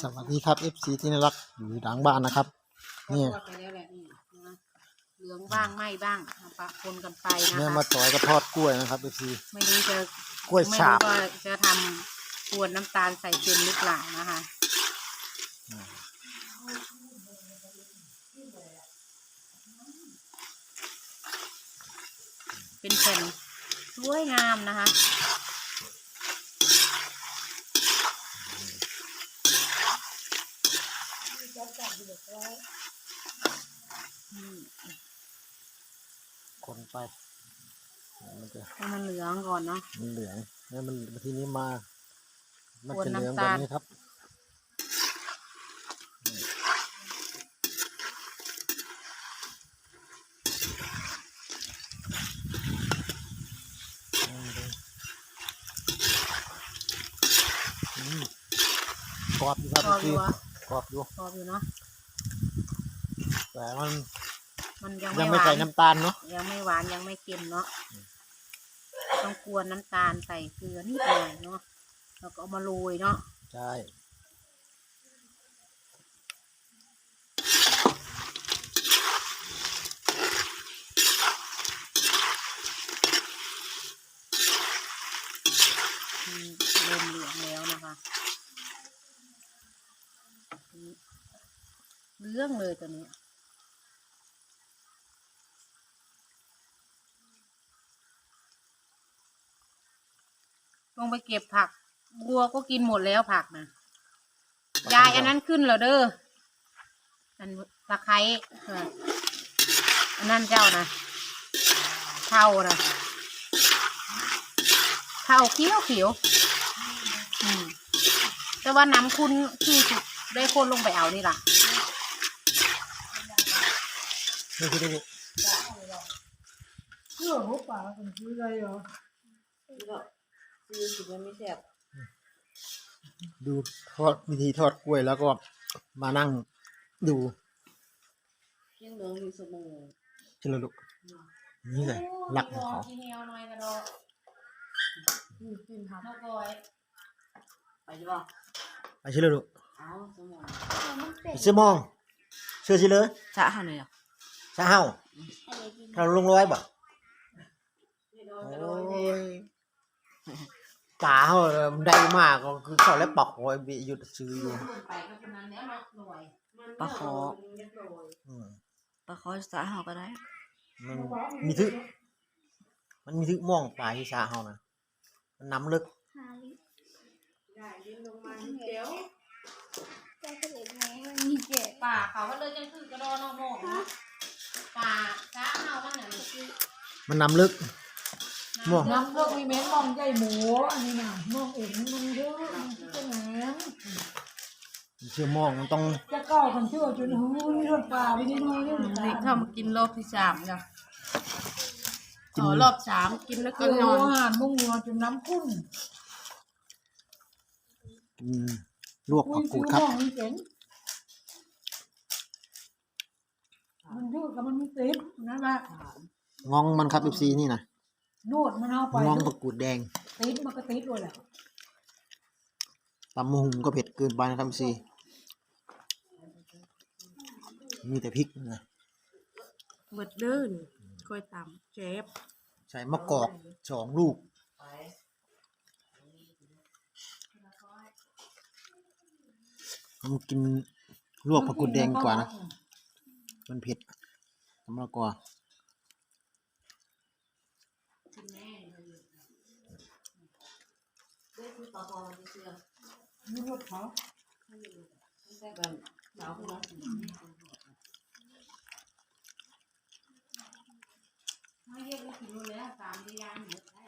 สวัสดีครับ FC ที่น่ารักอยู่หลังบ้านนะครับ นี่ ทอดไปแล้วแหละนี่นะเหลืองบ้างไหม้บ้างเอาปะปนกันไปนะแม่คะมาต่อยก็ทอดกล้วยนะครับ FC ไม่รู้จะกล้วยไม่ฉารู้บ ว่าจะทำกวนน้ำตาลใส่เค็มหรือเปล่านะคะเป็นแผ่นสวยงามนะคะ คนไปมันจะให้มันเหลืองก่อนเนาะมันเหลืองแล้วมันทีนี้มา มันกวนจะเหลืองน้ำแบตาบลนี้ครับอืมกรอบอยู่ครับกรอบอยู่พี่วะ กรอบอยู่กรอบอยู่เนาะ แต่มันมันยังยังไม่ไม่หวาใส่นน้ำตาลเนาะยังไม่หวานยังไม่เค็มเนาะ ต้องกวนน้ำตาลใส่เกลือนิดหน่อยเนาะ แล้วก็เอามาโรยเนาะ ใช่อืมเริ่มเหลืองแล้วนะคะ เหลืองเลยตัวนี้ ลงไปเก็บผัก บัวก็กินหมดแล้วผักนะยายอันนั้นขึ้นแล้วเด้ออันตะไคร้เอออันนั้นเจ้านะเท่านะเท่าเขียวเขียวอืมแต่ว่าน้ำคุณที่ได้คนลงไปเอานี่ล่ะ นี่คือนี่เพื่อหัวป่าเป็นคืออะไรเหรอซื้อสิมันไม่แซ่บดูทอดวิธีทอดกล้วยแล้วก็มานั่งดูยังเหลืองอยู่สมองชิลลุกนี่เลยหลักของเขากินเนียวหน่อยกระโดดกินผักข้าวกอยไปจ้ะป่ะไปชิลลุกเอาสมองไปซื้อมองเชื่อชิเลยจะหาหน่อยอะซาเฮาถ้าลงร้อยบ่โอ้ยตาเขาได้มากก็คือเขาแล้วปอกหอยบีหยุดซื้ออยู่ไปก็เป็นนั้นแล้วเนาะ หน่วยปลาขออืมปลาคอสาเฮาก็ได้มันมีทึกมันมีทึกมองปลาที่ซาเฮานะมันน้ำลึกป่าเขาก็เลยจังคือกระโดดนอกโมง ป่าช้าเอามันน่ะมันน้ำลึกมองน้ำเลือกมีเม้นมองใหญ่หมูอันนี้นะมองเอ็นมันเยอะมันจะแหนมเชื่อมองมันต้องจะเก้ากันเชื่อจนหูนี่ทอดป่าไปนิดหน่อยเนี่ยนี่เข้ามากินรอบที่สามจ้ะอ๋อรอบสามกินแล้วก็กินนอนอาหารมุ่งงัวจนน้ำข้นอืมลวกผักกูดครับ มองนี่เจ๋งมันเยอะกับมันมีติดนะว่างองมันครับ FC นี่นะโนดมันเอาไปงองผักกูดแดงติดมันก็ติดด้วยแหละตำมะฮุงก็เผ็ดเกินไปนะครับ FC มีแต่พริกนะเบิดเดินกล้วยตำเจ็บใส่มะกอกสองลูกผมกินลวกผักกูดแดงดีกว่านะ มันเผ็ดทำมะละกอนี่รถเขาไม่เยอะก็กินแล้วสามที่ยางหมดได้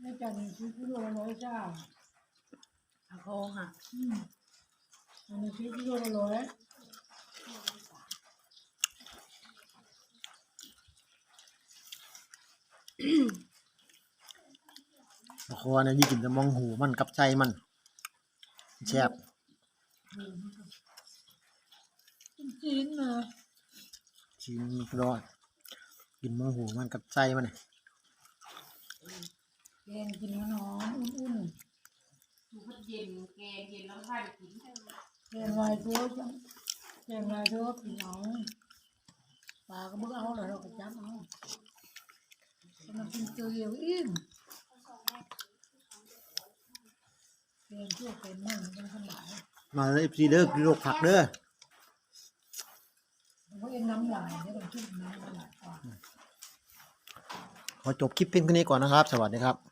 ไม่จันซื้อกิโลร้อยจ้าอาโคค่ะอันนี้ซื้อกิโลละร้อย มะกอเนี่ยยี่กินจะมองหูมันกับใจมันแซ่บจีนนะชิ้นรอดกินมองหูมันกับใจมันน่ะแกงกินหอมๆอุ่นถูกเย็นแกงเย็นแล้วค่อยกินแกงลายตัวจังแกงลายตัวกินเอาปลาก็มึงเอาแล้วเราก็จับเอามัน กินตัวเดียวอิ่มแกงพวกเป็นมั่งมันสบายมาเลยซีเด้อกินโรคผักเด้อเพราะเอ็นน้ำลายเนี่ยมันขึ้นน้ำลายก่อนขอจบคลิปเพียงแค่นี้ก่อนนะครับ สวัสดีครับ